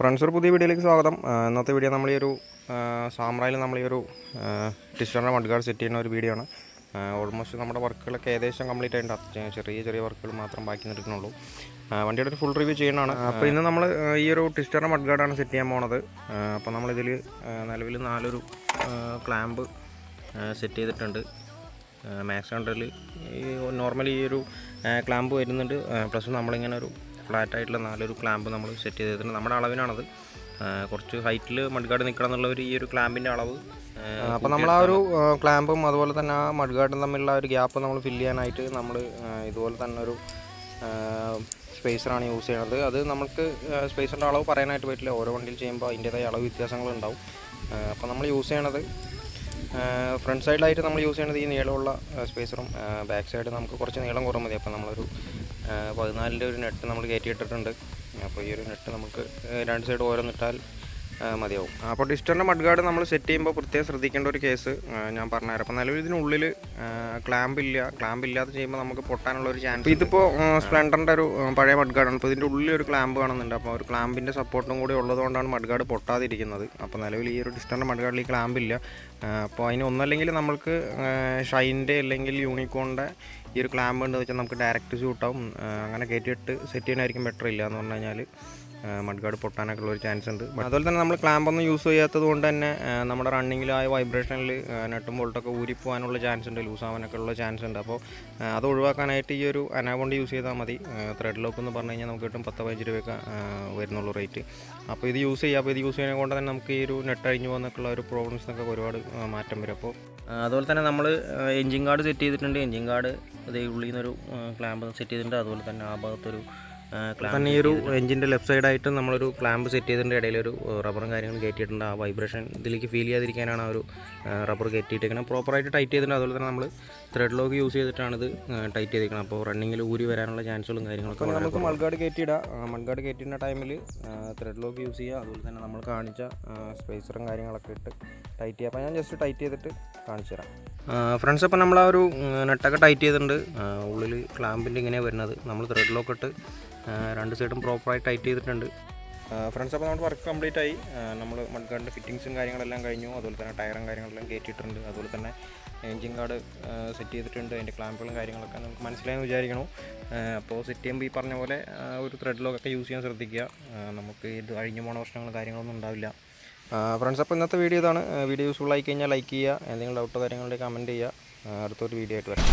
Friends ഒരു പുതിയ വീഡിയോയിലേക്ക് സ്വാഗതം. ഇന്നത്തെ വീഡിയോ നമ്മൾ ഈ ഒരു സാമ്രായിൽ നമ്മൾ ഈ ഒരു ടിസ്റ്ററിന്റെ മഡ്ഗാർഡ് സെറ്റ് ചെയ്യുന്ന ഒരു വീഡിയോ ആണ്. ഓൾമോസ്റ്റ് നമ്മുടെ വർക്കുകളൊക്കെ ഏകദേശം കംപ്ലീറ്റ് ആയിട്ടുണ്ട്. ചെറിയ ചെറിയ വർക്കുകൾ മാത്രം ബാക്കി നിൽക്കുന്നുള്ളൂ. വണ്ടിയുടെ ഒരു ഫുൾ റിവ്യൂ ചെയ്യണമാണ് അപ്പോൾ ഇന്ന് നമ്മൾ ഈ ഒരു ടിസ്റ്ററിന്റെ മഡ്ഗാർഡാണ് സെറ്റ് ചെയ്യാൻ പോണത്. അപ്പോൾ നമ്മളിതിൽ നിലവിൽ നാലൊരു ക്ലാമ്പ് സെറ്റ് ചെയ്തിട്ടുണ്ട്. മാക്സ് ഹൺഡ്രഡിൽ ഈ നോർമലി ഈ ഒരു ക്ലാമ്പ് വരുന്നുണ്ട്. പ്ലസ് നമ്മളിങ്ങനെ ഒരു ഫ്ലാറ്റ് ആയിട്ടുള്ള നാലൊരു ക്ലാമ്പ് നമ്മൾ സെറ്റ് ചെയ്തിട്ടുണ്ട് നമ്മുടെ അളവിനാണത്. കുറച്ച് ഹൈറ്റിൽ മഡ്ഗാർഡ് നിൽക്കണം എന്നുള്ള ഒരു ഈ ഒരു ക്ലാമ്പിന്റെ അളവ് അപ്പോൾ നമ്മൾ ആ ഒരു ക്ലാമ്പും അതുപോലെ തന്നെ ആ മഡ്ഗാർഡും തമ്മിലുള്ള ഒരു ഗ്യാപ്പ് നമ്മൾ ഫില്ല് ചെയ്യാനായിട്ട് നമ്മൾ ഇതുപോലെ തന്നെ ഒരു സ്പേസറാണ് യൂസ് ചെയ്യണത്. അത് നമുക്ക് സ്പേസറിന്റെ അളവ് പറയാനായിട്ട് പറ്റില്ല. ഓരോ വണ്ടിയിൽ ചെയ്യുമ്പോൾ അതിന്റേതായ അളവ് വ്യത്യാസങ്ങളുണ്ടാവും അപ്പോൾ നമ്മൾ യൂസ് ചെയ്യണത് ഫ്രണ്ട് സൈഡിലായിട്ട് നമ്മൾ യൂസ് ചെയ്യണത് ഈ നീളമുള്ള സ്പേസറും ബാക്ക് സൈഡ് നമുക്ക് കുറച്ച് നീളം കുറവ് മതി. അപ്പോൾ നമ്മളൊരു പതിനാലിന്റെ ഒരു നെറ്റ് നമ്മൾ കയറ്റിയിട്ടിട്ടുണ്ട്. അപ്പോൾ ഈ ഒരു നെറ്റ് നമുക്ക് രണ്ട് സൈഡ് ഓരോന്നിട്ടാൽ മതിയാവും. അപ്പോൾ ഡിസ്റ്ററിന്റെ മഡ്ഗാർഡ് നമ്മൾ സെറ്റ് ചെയ്യുമ്പോൾ പ്രത്യേകം ശ്രദ്ധിക്കേണ്ട ഒരു കേസ് ഞാൻ പറഞ്ഞുതരാം. അപ്പോൾ നിലവിൽ ഇതിനുള്ളിൽ ക്ലാമ്പ് ഇല്ല. ക്ലാമ്പ് ഇല്ലാതെ ചെയ്യുമ്പോൾ നമുക്ക് പൊട്ടാനുള്ള ഒരു ചാൻസ് ഇതിപ്പോൾ സ്പ്ലെൻഡറിന്റെ ഒരു പഴയ മഡ്ഗാർഡാണ്. അപ്പോൾ ഇതിന്റെ ഉള്ളിൽ ഒരു ക്ലാമ്പ് കാണുന്നുണ്ട്. അപ്പോൾ ഒരു ക്ലാമ്പിന്റെ സപ്പോർട്ടും കൂടി ഉള്ളതുകൊണ്ടാണ് മഡ്ഗാർഡ് പൊട്ടാതിരിക്കുന്നത്. അപ്പോൾ നിലവിൽ ഈ ഒരു ഡിസ്റ്ററിന്റെ മഡ്ഗാർഡിൽ ഈ ക്ലാമ്പ് ഇല്ല. അപ്പോൾ അതിന് ഒന്നല്ലെങ്കിൽ നമുക്ക് ഷൈന്റെ അല്ലെങ്കിൽ യൂണിക്കോണിന്റെ ഈ ഒരു ക്ലാമ്പ് എന്ന് വെച്ചാൽ നമുക്ക് ഡയറക്റ്റ് ഷൂട്ടാവും അങ്ങനെ കയറ്റിയിട്ട് സെറ്റ് ചെയ്യാനായിരിക്കും ബെറ്റർ ഇല്ല എന്ന് പറഞ്ഞു കഴിഞ്ഞാൽ മഡ്ഗാർഡ് പൊട്ടാനൊക്കെ ഉള്ള ഒരു ചാൻസ് ഉണ്ട്. അതുപോലെ തന്നെ നമ്മൾ ക്ലാമ്പ് ഒന്നും യൂസ് ചെയ്യാത്തത് കൊണ്ട് തന്നെ നമ്മുടെ റണ്ണിങ്ങിലായ വൈബ്രേഷനിൽ നട്ടും ബോൾട്ടൊക്കെ ഊരിപ്പോകാനുള്ള ചാൻസ് ഉണ്ട് ലൂസ് ആവാനൊക്കെ ഉള്ള ചാൻസ് ഉണ്ട്. അപ്പോൾ അത് ഒഴിവാക്കാനായിട്ട് ഈ ഒരു അനാബോണ്ട് യൂസ് ചെയ്താൽ മതി. ത്രെഡ് ലോക്ക് എന്ന് പറഞ്ഞു കഴിഞ്ഞാൽ നമുക്ക് കിട്ടും പത്ത് പതിനഞ്ച് രൂപയൊക്കെ വരുന്നുള്ളൂ റേറ്റ് അപ്പോൾ ഇത് യൂസ് ചെയ്യുക അപ്പോൾ ഇത് യൂസ് ചെയ്യുന്നത് കൊണ്ട് തന്നെ നമുക്ക് ഈ ഒരു നെട്ട് അഴിഞ്ഞു പോകുന്നൊക്കെയുള്ള ഒരു പ്രോബ്ലംസിനൊക്കെ ഒരുപാട് മാറ്റം വരും. അപ്പോൾ അതുപോലെ തന്നെ നമ്മൾ എഞ്ചിൻ കാർഡ് സെറ്റ് ചെയ്തിട്ടുണ്ട്. എഞ്ചിൻ കാർഡ് അതേ ഉള്ളിൽ നിന്നൊരു ക്ലാമ്പ് സെറ്റ് ചെയ്തിട്ടുണ്ട്. അതുപോലെ തന്നെ ആ ഭാഗത്തൊരു തന്നെ ഈ ഒരു എഞ്ചിന്റെ ലെഫ്റ്റ് സൈഡായിട്ട് നമ്മളൊരു ക്ലാമ്പ് സെറ്റ് ചെയ്തതിന്റെ ഇടയിൽ ഒരു റബ്ബറും കാര്യങ്ങളും കയറ്റിയിട്ടുണ്ട്. ആ വൈബ്രേഷൻ ഇതിലേക്ക് ഫീൽ ചെയ്യാതിരിക്കാനാണ് ആ ഒരു റബ്ബർ കയറ്റിയിട്ടിരിക്കുന്നത്. പ്രോപ്പറായിട്ട് ടൈറ്റ് ചെയ്തിട്ടുണ്ട്. അതുപോലെ തന്നെ നമ്മൾ ത്രെഡ് ലോക്ക് യൂസ് ചെയ്തിട്ടാണ് ഇത് ടൈറ്റ് ചെയ്തിരിക്കുന്നത്. അപ്പോൾ റണ്ണിങ്ങിൽ ഊരി വരാനുള്ള ചാൻസുകളും കാര്യങ്ങളൊക്കെ നമുക്ക് മൾഗാർഡ് കയറ്റിയിടാം. മൾഗാർഡ് കയറ്റിയിടുന്ന ടൈമിൽ ത്രെഡ് ലോക്ക് യൂസ് ചെയ്യുക. അതുപോലെ തന്നെ നമ്മൾ കാണിച്ച സ്പേസറും കാര്യങ്ങളൊക്കെ ഇട്ട് ടൈറ്റ് ചെയ്യുക. അപ്പോൾ ഞാൻ ജസ്റ്റ് ടൈറ്റ് ചെയ്തിട്ട് കാണിച്ചു തരാം. ഫ്രണ്ട്സ് അപ്പോൾ നമ്മൾ ആ ഒരു നെട്ടൊക്കെ ടൈറ്റ് ചെയ്തിട്ടുണ്ട്. ഉള്ളിൽ ക്ലാമ്പിന്റെ ഇങ്ങനെയാണ് വരുന്നത്. നമ്മൾ ത്രെഡ് ലോക്ക് ഇട്ട് രണ്ട് സൈഡും പ്രോപ്പറായി ടൈറ്റ് ചെയ്തിട്ടുണ്ട്. ഫ്രണ്ട്സ് അപ്പോൾ നമ്മുടെ വർക്ക് കംപ്ലീറ്റ് ആയി. നമ്മൾ മഡ്ഗാർഡിന്റെ ഫിറ്റിങ്സും കാര്യങ്ങളെല്ലാം കഴിഞ്ഞു. അതുപോലെ തന്നെ ടയറും കാര്യങ്ങളെല്ലാം കയറ്റിയിട്ടുണ്ട് അതുപോലെ തന്നെ എഞ്ചിൻ കാർഡ് സെറ്റ് ചെയ്തിട്ടുണ്ട്. അതിന്റെ ക്ലാമ്പുകളും കാര്യങ്ങളൊക്കെ നമുക്ക് മനസ്സിലായെന്ന് വിചാരിക്കണം അപ്പോൾ സെറ്റ് ചെയ്യുമ്പോൾ ഈ പറഞ്ഞ പോലെ ഒരു ത്രെഡ് ലോക്കൊക്കെ യൂസ് ചെയ്യാൻ ശ്രദ്ധിക്കുക. നമുക്ക് ഇത് അഴിഞ്ഞു പോണ പ്രശ്നങ്ങളും കാര്യങ്ങളൊന്നും ഉണ്ടാവില്ല. ഫ്രണ്ട്സ് അപ്പോൾ ഇന്നത്തെ വീഡിയോ ഇതാണ്. വീഡിയോ യൂസ്ഫുൾ ആയി കഴിഞ്ഞാൽ ലൈക്ക് ചെയ്യുക. എന്തെങ്കിലും ഡൗട്ടോ കാര്യങ്ങളുടെ കമന്റ് ചെയ്യുക. അടുത്തൊരു വീഡിയോ ആയിട്ട് വരാം.